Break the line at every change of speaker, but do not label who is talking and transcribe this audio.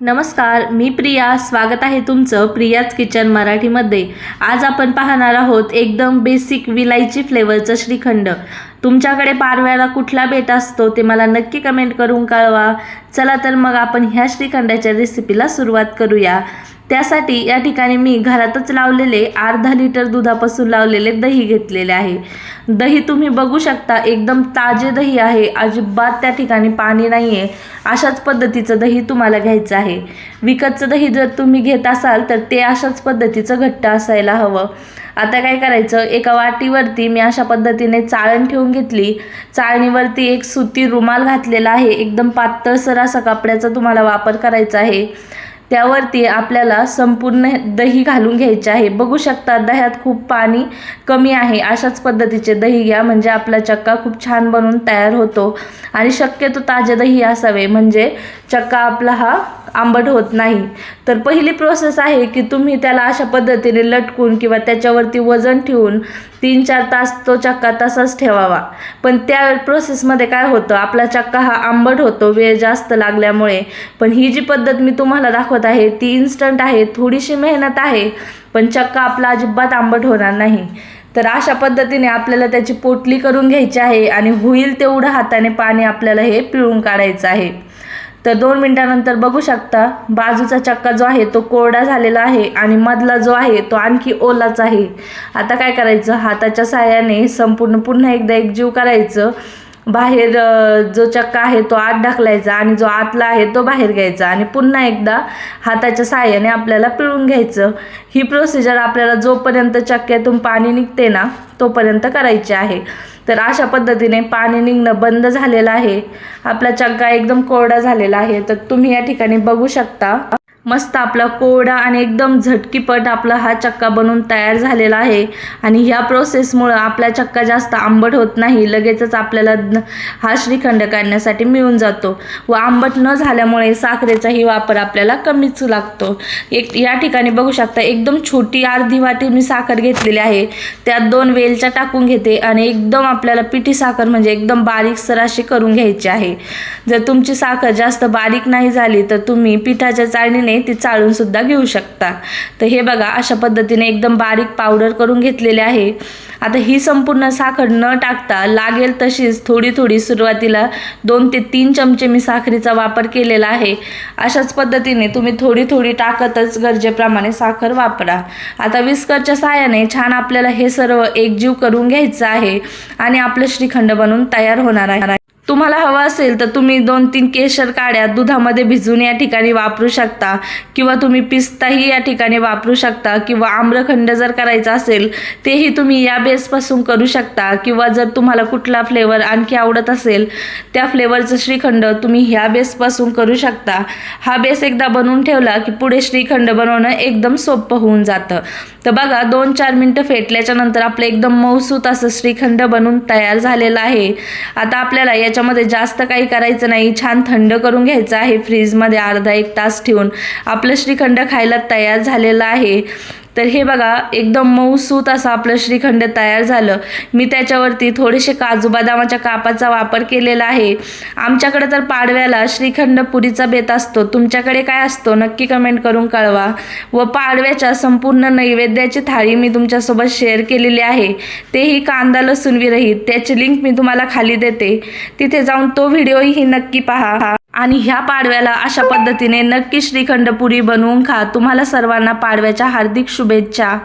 नमस्कार मी प्रिया. स्वागत आहे तुमचं प्रियाज किचन मराठीमध्ये. आज आपण पाहणार आहोत एकदम बेसिक विलायची फ्लेवरचं श्रीखंड. तुमच्याकडे पारव्याला कुठला बेट असतो ते मला नक्की कमेंट करून कळवा. चला तर मग आपण ह्या श्रीखंडाच्या रेसिपीला सुरुवात करूया. त्यासाठी या ठिकाणी मी घरातच लावलेले अर्धा लिटर दुधापासून लावलेले दही घेतलेले आहे. दही तुम्ही बघू शकता एकदम ताजे दही आहे. अजिबात त्या ठिकाणी पाणी नाही आहे अशाच पद्धतीचं दही तुम्हाला घ्यायचं आहे. विकतचं दही जर तुम्ही घेत असाल तर ते अशाच पद्धतीचं घट्ट असायला हवं. आता काय करायचं एका वाटीवरती मी अशा पद्धतीने चाळण ठेवून घेतली. चाळणीवरती एक सुती रुमाल घातलेला आहे. एकदम पातळसर असा कपड्याचा तुम्हाला वापर करायचा आहे. त्यावरती आपल्याला संपूर्ण दही घालून घ्यायचे आहे. बघू शकता दह्यात खूप पाणी कमी आहे. अशाच पद्धतीचे दही घ्या. म्हणजे आपला चक्का खूप छान बनून तयार होतो. आणि शक्यतो ताजे दही असावे. म्हणजे चक्का आपला हा आंबट होत नाही. तर पहिली प्रोसेस आहे की तुम्ही त्याला अशा पद्धतीने लटकून किंवा त्याच्यावरती वजन ठेवून तीन चार तास तो चक्का तसाच ठेवावा. पण त्या प्रोसेसमध्ये काय होतं? आपला चक्का हा आंबट होतो वेळ जास्त लागल्यामुळे. पण ही जी पद्धत मी तुम्हाला दाखवत आहे ती इन्स्टंट आहे थोडीशी मेहनत आहे पण चक्का आपला अजिबात आंबट होणार नाही. तर अशा पद्धतीने आपल्याला त्याची पोटली करून घ्यायची आहे आणि होईल तेवढं हाताने पाणी आपल्याला हे पिळून काढायचं आहे. तर दोन मिनिटानंतर बघू शकता बाजूचा चक्का जो आहे तो कोरडा झालेला आहे आणि मधला जो आहे तो आणखी ओलाच आहे. आता काय करायचं? हाताच्या साह्याने संपूर्ण पुन्हा एकदा एकजीव करायचं. बाहेर जो चक्का आहे तो आत ढकलायचा आणि जो आतला आहे तो बाहेर घ्यायचा आणि पुन्हा एकदा हाताच्या साह्याने आपल्याला पिळून घ्यायचं. ही प्रोसिजर आपल्याला जोपर्यंत चक्क्यातून पाणी निघते ना तोपर्यंत करायची आहे. तर अशा पद्धतीने पाणी निघणं बंद झालेलं आहे. आपला चक्का एकदम कोरडा झालेला आहे. तर तुम्ही या ठिकाणी बघू शकता. मस्त आपला कोरडा आणि एकदम झटकीपट आपला हा चक्का बनून तयार झालेला आहे. आणि ह्या प्रोसेसमुळं आपला चक्का जास्त आंबट होत नाही. लगेचच आपल्याला न- हा श्रीखंड काढण्यासाठी मिळून जातो. व आंबट न झाल्यामुळे साखरेचाही वापर आपल्याला कमीच लागतो. एक या ठिकाणी बघू शकता एकदम छोटी अर्धी वाटी मी साखर घेतलेली आहे. त्यात दोन वेलच्या टाकून घेते आणि एकदम आपल्याला पिठी साखर म्हणजे एकदम बारीक सराशी करून घ्यायची आहे. जर तुमची साखर जास्त बारीक नाही झाली तर तुम्ही पिठाच्या चाळणीने ती चाळून सुद्धा घेऊ शकता. तर हे बघा अशा पद्धतीने एकदम बारीक पावडर करून घेतलेले आहे. आता ही संपूर्ण साखर न टाकता लागेल तशीच थोडी थोडी सुरुवातीला दोन ते तीन चमचे मी साखरेचा वापर केलेला आहे. अशाच पद्धतीने तुम्ही थोडी थोडी टाकतच गरजेप्रमाणे साखर वापरा. आता विस्करच्या साहाय्याने छान आपल्याला हे सर्व एकजीव करून घ्यायचं आहे आणि आपलं श्रीखंड बनून तयार होणार आहे. तुम्हाला हवं असेल तर तुम्ही दोन तीन केशर काड्या दुधामध्ये भिजून या ठिकाणी वापरू शकता. किंवा तुम्ही पिस्ताही या ठिकाणी वापरू शकता. किंवा आम्रखंड जर करायचा असेल तेही तुम्ही या बेसपासून करू शकता. किंवा जर तुम्हाला कुठला फ्लेवर आणखी आवडत असेल त्या फ्लेवरचं श्रीखंड तुम्ही ह्या बेसपासून करू शकता. हा बेस एकदा बनवून ठेवला की पुढे श्रीखंड बनवणं एकदम सोपं होऊन जातं. तर बघा दोन चार मिनटं फेटल्याच्या नंतर आपलं एकदम मऊसूत असं श्रीखंड बनून तयार झालेलं आहे. आता आपल्याला त्याच्यामध्ये जास्त काही करायचं नाही. छान थंड करून घ्यायचं आहे. फ्रीजमध्ये अर्धा एक तास ठेवून. आपलं श्रीखंड खायला तयार झालेलं आहे. तर हे बघा एकदम मऊसूत असं आपलं श्रीखंड तयार झालं. मी त्याच्यावरती थोडेसे काजू बदामाच्या कापाचा वापर केलेला आहे. आमच्याकडे तर पाडव्याला श्रीखंड पुरीचा बेत असतो. तुमच्याकडे काय असतो? नक्की कमेंट करून कळवा. व पाडव्याच्या संपूर्ण नैवेद्याची थाळी मी तुमच्यासोबत शेअर केलेली आहे. तेही कांदा लसूण विरहित त्याची लिंक मी तुम्हाला खाली देते. तिथे जाऊन तो व्हिडिओही नक्की पहा. आणि ह्या पाडव्याला अशा पद्धतीने नक्की श्रीखंड पुरी बनवून खा. तुम्हाला सर्वांना पाडव्याच्या हार्दिक शुभेच्छा.